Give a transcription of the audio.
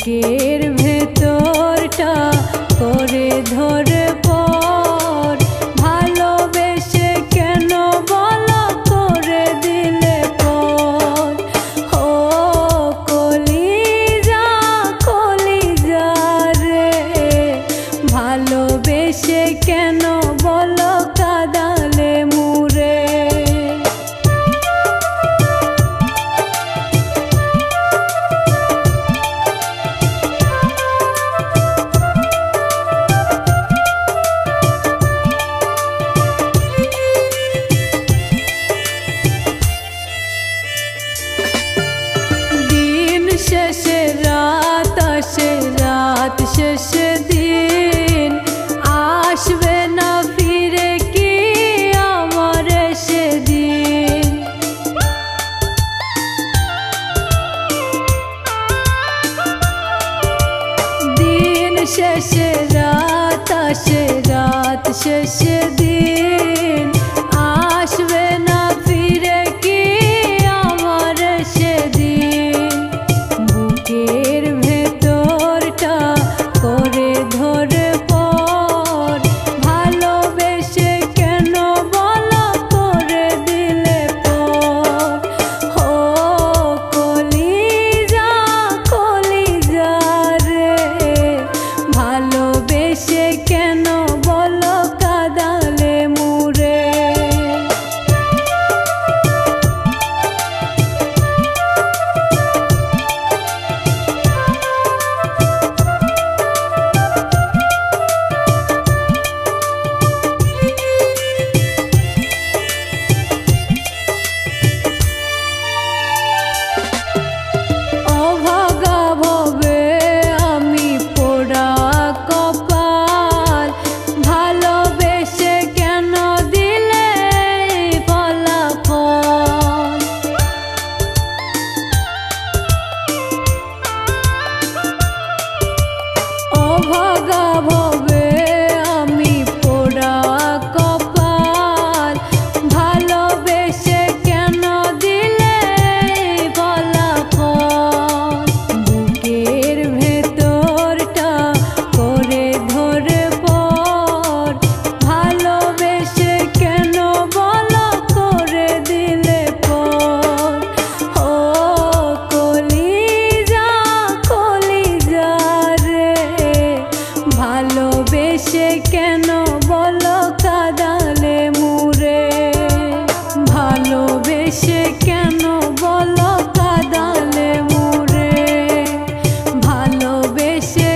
বুকের শেষে রাত আসে রাত শেষে এসে কেন বলো কাদালে মোরে ভালোবেসে